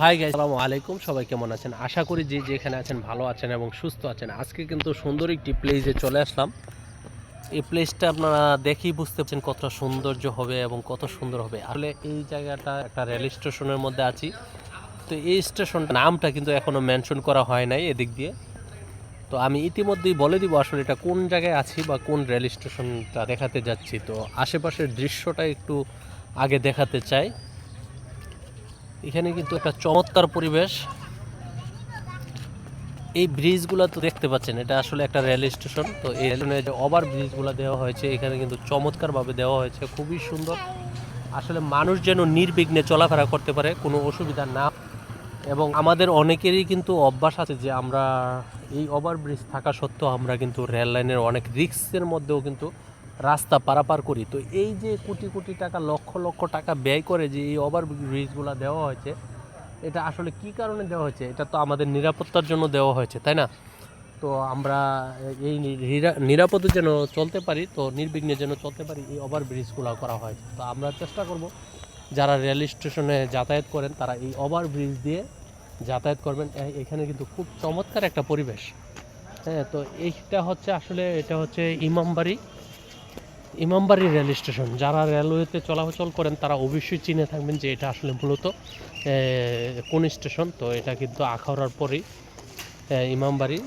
Hi guys আসসালামু আলাইকুম সবাই কেমন আছেন? আশা করি যে যেখানে আছেন ভালো আছেন এবং সুস্থ আছেন। আজকে কিন্তু সুন্দর একটি প্লেসে চলে আসলাম। এই প্লেসটা আপনারা দেখেই বুঝতে পারছেন কতটা সৌন্দর্য হবে এবং কত সুন্দর হবে। আসলে এই জায়গাটা একটা রেল স্টেশনের মধ্যে আছি। তো এই স্টেশনটা নামটা কিন্তু এখনও মেনশন করা হয় নাই এদিক দিয়ে। তো আমি ইতিমধ্যেই বলে দিব আসলে এটা কোন জায়গায় আছি বা কোন রেল স্টেশনটা দেখাতে যাচ্ছি। তো আশেপাশের দৃশ্যটা একটু আগে দেখাতে চাই। এখানে কিন্তু একটা চমৎকার পরিবেশ। এই ব্রিজগুলো তো দেখতে পাচ্ছেন, এটা আসলে একটা রেল স্টেশন। তো এই রেলের যে ওভার ব্রিজগুলো দেওয়া হয়েছে, এখানে কিন্তু চমৎকারভাবে দেওয়া হয়েছে, খুবই সুন্দর। আসলে মানুষ যেন নির্বিঘ্নে চলাফেরা করতে পারে, কোনো অসুবিধা না। এবং আমাদের অনেকেরই কিন্তু অভ্যাস আছে যে আমরা এই ওভার ব্রিজ থাকা সত্ত্বেও আমরা কিন্তু রেল লাইনের অনেক রিক্সের মধ্যেও কিন্তু রাস্তা পারাপার করি। তো এই যে কোটি কোটি টাকা, লক্ষ লক্ষ টাকা ব্যয় করে যে এই ওভার ব্রিজগুলো দেওয়া হয়েছে, এটা আসলে কি কারণে দেওয়া হয়েছে? এটা তো আমাদের নিরাপত্তার জন্য দেওয়া হয়েছে, তাই না? তো আমরা এই নিরা- নিরাপদে যেন চলতে পারি, তো নির্বিঘ্নে যেন চলতে পারি, এই ওভার ব্রিজগুলো করা হয় তো আমরা চেষ্টা করব, যারা রেল স্টেশনে যাতায়াত করেন, তারা এই ওভার ব্রিজ দিয়ে যাতায়াত করবেন। এখানে কিন্তু খুব চমৎকার একটা পরিবেশ। হ্যাঁ তো এইটা হচ্ছে আসলে, এটা হচ্ছে ইমামবাড়ি। ইমামবাড়ি রেল স্টেশন, যারা রেলওয়েতে চলাচল করেন, তারা অবশ্যই চিনে থাকবেন যে এটা আসলে মূলত কোন স্টেশন। তো এটা কিন্তু আখাউড়ার পরেই ইমামবাড়ি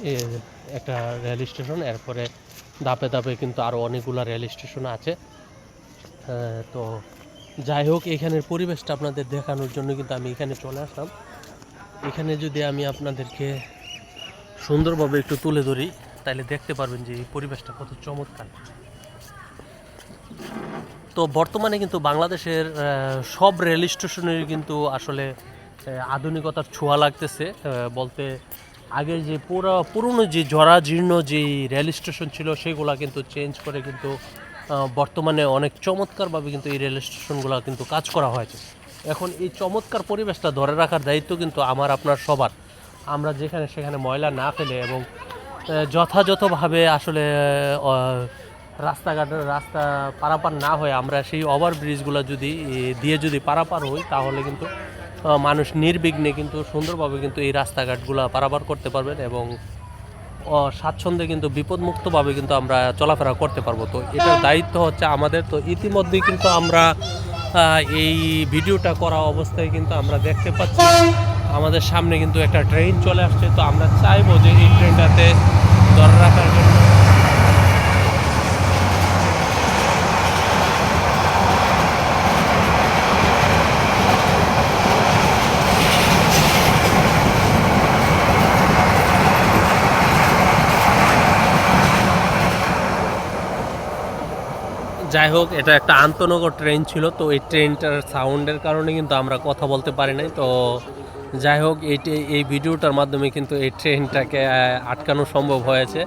একটা রেল স্টেশন। এরপরে দাপে দাপে কিন্তু আরও অনেকগুলো রেল স্টেশন আছে। তো যাই হোক, এখানের পরিবেশটা আপনাদের দেখানোর জন্য কিন্তু আমি এখানে চলে আসলাম। এখানে যদি আমি আপনাদেরকে সুন্দরভাবে একটু তুলে ধরি, তাহলে দেখতে পারবেন যে এই পরিবেশটা কত চমৎকার। তো বর্তমানে কিন্তু বাংলাদেশের সব রেল স্টেশনের কিন্তু আসলে আধুনিকতার ছোঁয়া লাগতেছে। বলতে আগে যে পুরো, পুরনো যে জরাজীর্ণ যে রেল স্টেশন ছিল, সেগুলো কিন্তু চেঞ্জ করে কিন্তু বর্তমানে অনেক চমৎকারভাবে কিন্তু এই রেল স্টেশনগুলো কিন্তু কাজ করা হয়েছে। এখন এই চমৎকার পরিবেশটা ধরে রাখার দায়িত্ব কিন্তু আমার, আপনার সবার। আমরা যেখানে সেখানে ময়লা না ফেলে এবং যথাযথভাবে আসলে আহ, রাস্তাঘাটের রাস্তা পারাপার না হয়ে আমরা সেই ওভার ব্রিজগুলো যদি দিয়ে যদি পারাপার হই তাহলে কিন্তু মানুষ নির্বিঘ্নে কিন্তু সুন্দরভাবে কিন্তু এই রাস্তাঘাটগুলো পারাপার করতে পারবেন এবং স্বাচ্ছন্দ্যে কিন্তু বিপদমুক্তভাবে কিন্তু আমরা চলাফেরা করতে পারব। তো এটার দায়িত্ব হচ্ছে আমাদের। তো ইতিমধ্যেই কিন্তু আমরা এই ভিডিওটা করা অবস্থায় কিন্তু আমরা দেখতে পাচ্ছি আমাদের সামনে কিন্তু একটা ট্রেন চলে আসছে। তো আমরা চাইব যে এই ট্রেনটাতে ধরে রাখার জন্য যাই হোক, এটা একটা আন্তনগর ট্রেন ছিল, তো এই ট্রেনটার সাউন্ডের কারণে কিন্তু আমরা কথা বলতে পারি নাই। তো যাই হোক, এইটি, এই ভিডিওটার মাধ্যমে কিন্তু এই ট্রেনটাকে আটকানো সম্ভব হয়েছে।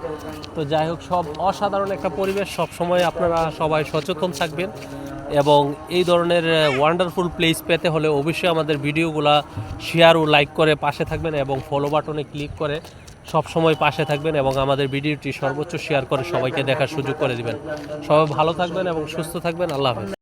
তো যাই হোক, সব অসাধারণ একটা পরিবেশ, সব সময় আপনারা সবাই সচেতন থাকবেন এবং এই ধরনের ওয়ান্ডারফুল প্লেস পেতে হলে অবশ্যই আমাদের ভিডিওগুলা শেয়ার ও লাইক করে পাশে থাকবেন এবং ফলো বাটনে ক্লিক করে সব সময় পাশে থাকবেন এবং আমাদের ভিডিওটি সর্বোচ্চ শেয়ার করে সবাইকে দেখার সুযোগ করে দিবেন। সবাই ভালো থাকবেন এবং সুস্থ থাকবেন। আল্লাহ হাফেজ।